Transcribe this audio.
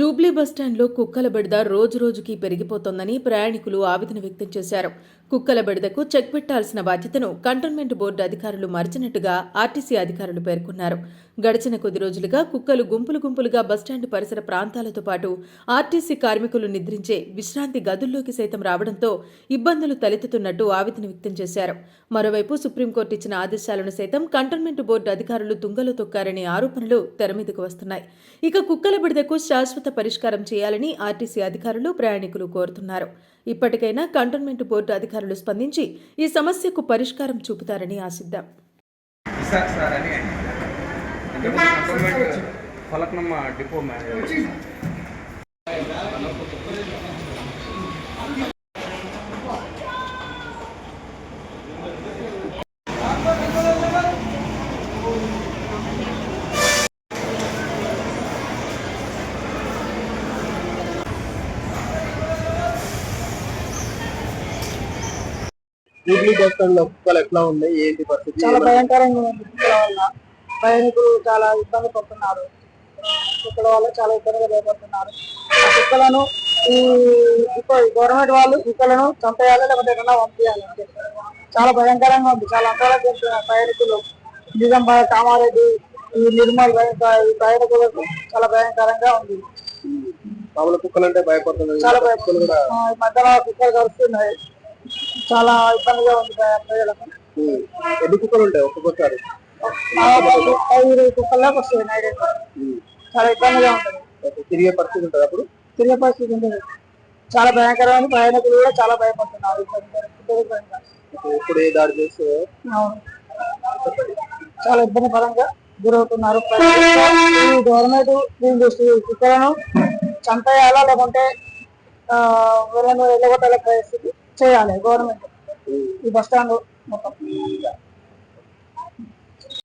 Jubilee బస్టాండ్లో కుక్కల బెడద రోజు రోజుకి పెరిగిపోతోందని ప్రయాణికులు ఆవేదన వ్యక్తం చేశారు. కుక్కల బెడదకు చెక్ పెట్టాల్సిన బాధ్యతను కంటోన్మెంట్ బోర్డు అధికారులు మరిచినట్టుగా ఆర్టీసీ అధికారులు పేర్కొన్నారు. గడిచిన కొద్ది రోజులుగా కుక్కలు గుంపులు గుంపులుగా బస్టాండ్ పరిసర ప్రాంతాలతో పాటు ఆర్టీసీ కార్మికులు నిద్రించే విశ్రాంతి గదుల్లోకి సైతం రావడంతో ఇబ్బందులు తలెత్తుతున్నట్టు ఆవేదన వ్యక్తం చేశారు. మరోవైపు సుప్రీంకోర్టు ఇచ్చిన ఆదేశాలను సైతం కంటోన్మెంట్ బోర్డు అధికారులు తుంగలో తొక్కారనే ఆరోపణలు తెరమీదకు వస్తున్నాయి. ఇక కుక్కల బిడదకు శాశ్వత పరిష్కారం చేయాలని ఆర్టీసీ అధికారులు ప్రయాణికులు కోరుతున్నారు. ఇప్పటికైనా కంటోన్మెంట్ బోర్డు అధికారులు స్పందించి ఈ సమస్యకు పరిష్కారం చూపుతారని ఆశిద్దాం సార్ సార్ అని అంటే government Falaknuma depot manager Jubilee bus స్టాండ్లో ఎట్లా ఉన్నాయి ఏంటి పరిస్థితి? చాలా భయంకరంగా ఉంది. ప్రయాణికులు చాలా ఇబ్బంది పడుతున్నారు. కుక్కల వల్ల చాలా ఇబ్బందిగా భయపడుతున్నారు. కుక్కలను ఈ గవర్నమెంట్ వాళ్ళు కుక్కలను చంపేయాలి లేకపోతే ఎక్కడన్నా పంపించాలి అంతే చాలా భయంకరంగా ఉంది. చాలా అంతగా చేస్తున్నారు ప్రయాణికులు నిజామాబాద్ కామారెడ్డి ఈ నిర్మల్ ఈ ప్రయాణికులకు చాలా భయంకరంగా ఉంది. మామూలు కుక్కలు అంటే భయపడుతున్నారు. చాలా కూడా భయపడుతున్నారు మధ్యలో కుక్కలు కలుస్తున్నాయి చాలా ఇబ్బందిగా ఉంది ప్రజా- ప్రజలకు. ఎన్ని కుక్కలు ఉంటాయి ఒక్కొక్కసారి? కుక్కల్లోకి నైట్. చాలా ఇబ్బందిగా ఉంటుంది. తిరిగే పరిస్థితి ఉంటుంది అప్పుడు తిరిగే పరిస్థితి ఉంటుంది చాలా భయంకరమైన ప్రయాణికులు కూడా చాలా భయపడుతున్నారు. ఇప్పుడు ఏ దాడి చేస్తే. చాలా ఇబ్బంది పరంగా గురవుతున్నారు. ఈ గవర్నమెంట్ దీని దృష్టి కుక్కలను చంపేయాలా లేకుంటే వెళ్ళగొట్టాల పరిస్థితి చేయాలి గవర్నమెంట్ ఈ బస్ స్టాండ్ మొత్తం